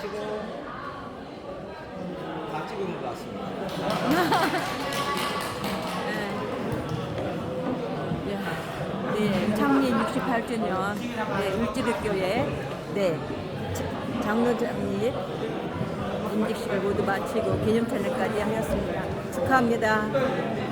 마시고 다 찍은 것 같습니다. 네. 네. 네, 창립 68주년 네, 을지교회 네, 장로 장립 임직식을 모두 마치고 기념 찬양까지 하였습니다. 축하합니다.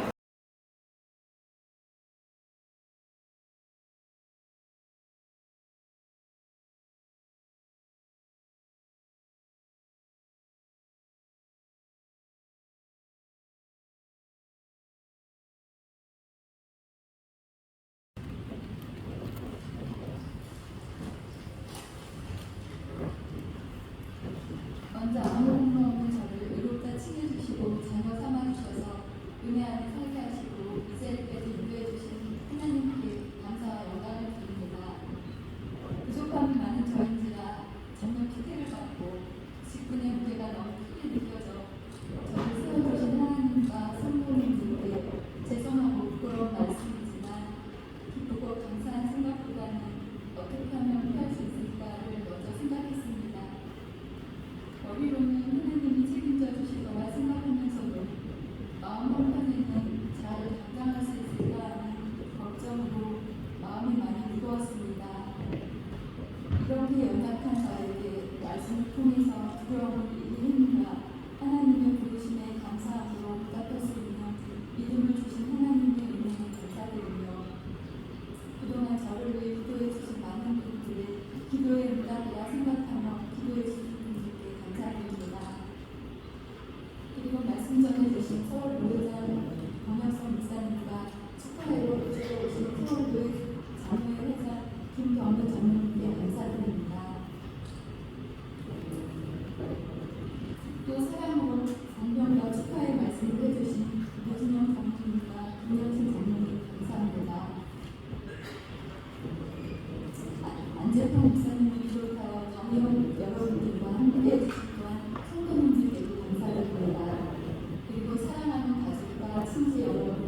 Lord.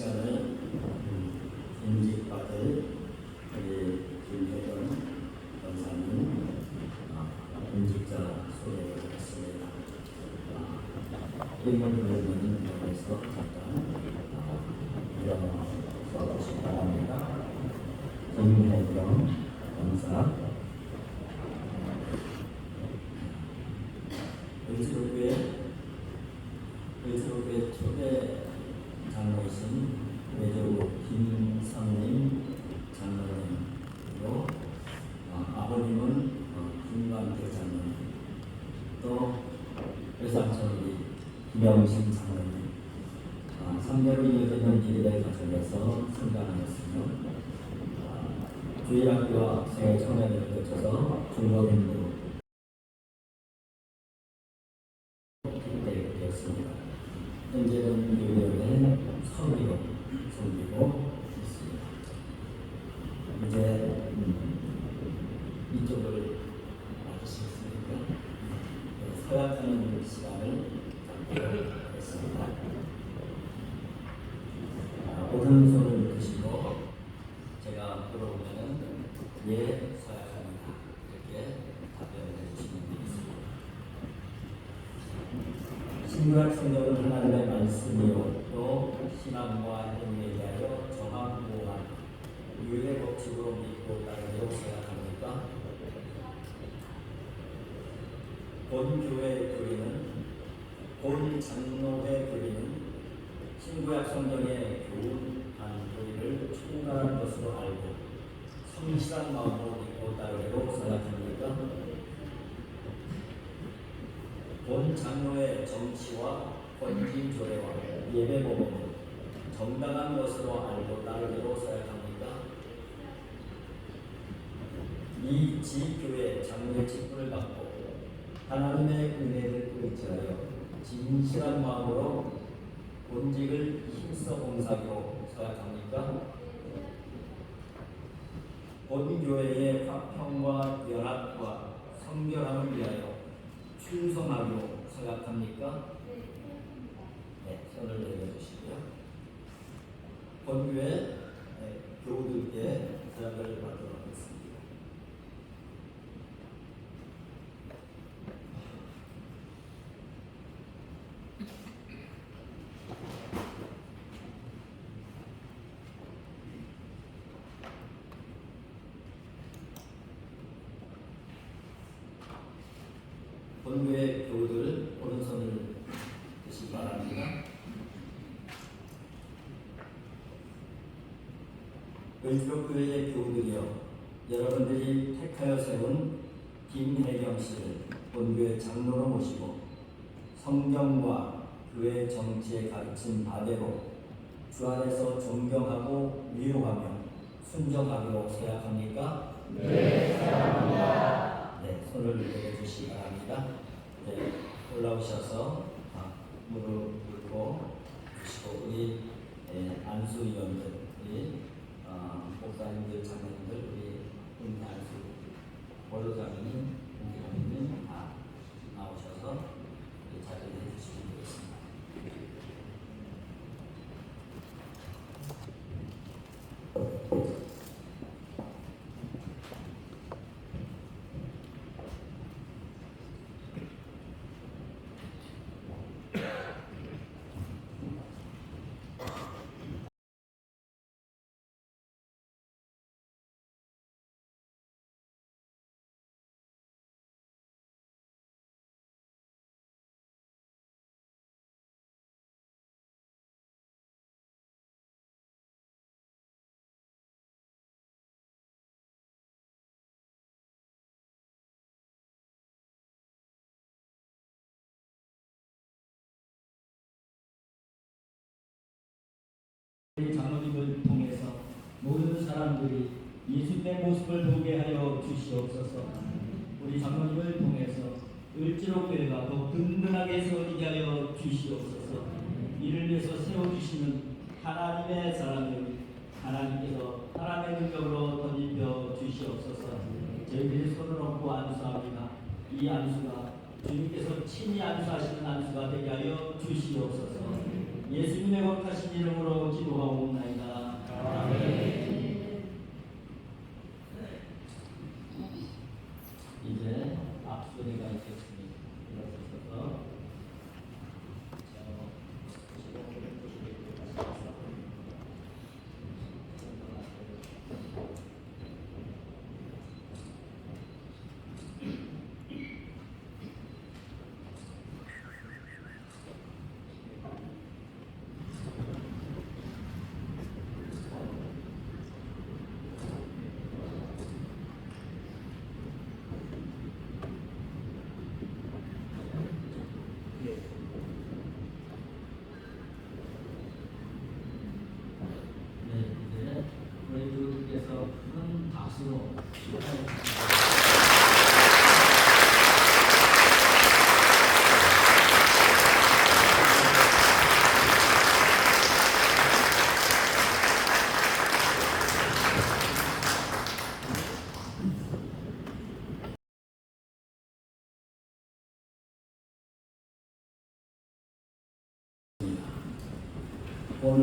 시간을 임직받을 우리 김혜경 권사님 아, 임직자 소개하겠습니다. 인물 부르는 영에서 잠깐 아, 일어나서 주시기 바랍니다. 김혜경 권사 의지로교회 의지로교회 초대 장로이신 외교부 김성림 장로님으로 어, 아버님은 어, 김관태 장로님 또 회상천리 김영신 장로님 어, 3대로 이어지는 일대 가정에서 성장하였으며 어, 주일학교와 새 청년을 거쳐서 중고등부 되었습니다. 현재는 뉴욕의 서울로 섬기고 있습니다. 이제 음, 이쪽을 맡으시겠습니까? 네, 서약하는 시간을 갖도록 하겠습니다. 아, 오른손을 드시고 제가 물어보면은 예, 서약합니다. 이렇게 답변을 해주시면 되겠습니다. 신구약 성경은 하나님의 말씀이요 또 신앙과 행위에 대하여 정확무한 유해 법칙으로 믿고 따르도록 생각합니까? 본 교회의 교리는 본 장로의 교리는 신구약 성경의 교훈한 교리를 충분한 것으로 알고 성실한 마음으로 믿고 따르도록 생각합니까? 본 장로의 정치와 권진 조례와 예배 법은 정당한 것으로 알고 따르기로 생각합니까? 이 지교회 장로의 직분을 받고 하나님의 은혜를 의지하여 진실한 마음으로 본직을 힘써 봉사하기로 생각합니까? 본 교회의 화평과 연합과 성결함을 위하여 충성하기로 생각합니까? 네, 손을 내려주시고요. 본교회 네, 교우들께 대답을 받도록 하겠습니다. 본교회 교우들 오른손을 드시기 바랍니다. 의지로교회의 교우들이여 여러분들이 택하여 세운 김혜경 씨를 본교회 장로로 모시고 성경과 교회 정치에 가르친 바대로 주 안에서 존경하고 위로하며 순종하기로 생각합니까? 네, 손을 내려주시기 바랍니다. 네, 올라오셔서 아, 무릎 꿇고 주시고 우리 예, 안수위원들, 우리 어, 목사님들, 장로님들, 우리 우리 안수 보로장님, 공장님 다 나오셔서 이 자리를 해주시면 되겠습니다. 우리 장로님을 통해서 모든 사람들이 예수님의 모습을 보게 하여 주시옵소서. 우리 장로님을 통해서 을지로 교회가 더 든든하게 세워지게 하여 주시옵소서. 이를 위해서 세워주시는 하나님의 사람들, 하나님께서 하나님의 능력으로 덧입혀 주시옵소서. 저희들이 손을 얹고 안수합니다. 이 안수가 주님께서 친히 안수하시는 안수가 되게 하여 주시옵소서. 예수님의 거룩하신 이름으로 기도하옵나이다. 이제 앞소리가 있겠습니다. 일어서셔서 네, 이제 우리 주께서 큰 박수로 축하해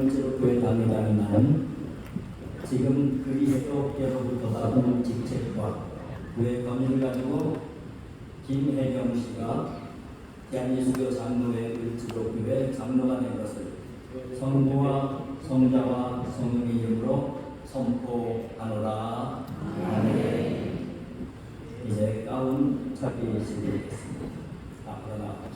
오늘 제로교회 당회장인 나는 지금 그리스도께로부터 받은 직책과 그의 권위를 가지고 김혜경 씨가 대한예수교 장로회 을지로교회 장로가 된 것을 성부와 성자와 성령의 이름으로 선포하노라. 아멘. 이제 가운 차기. 앞으로 나가주세요.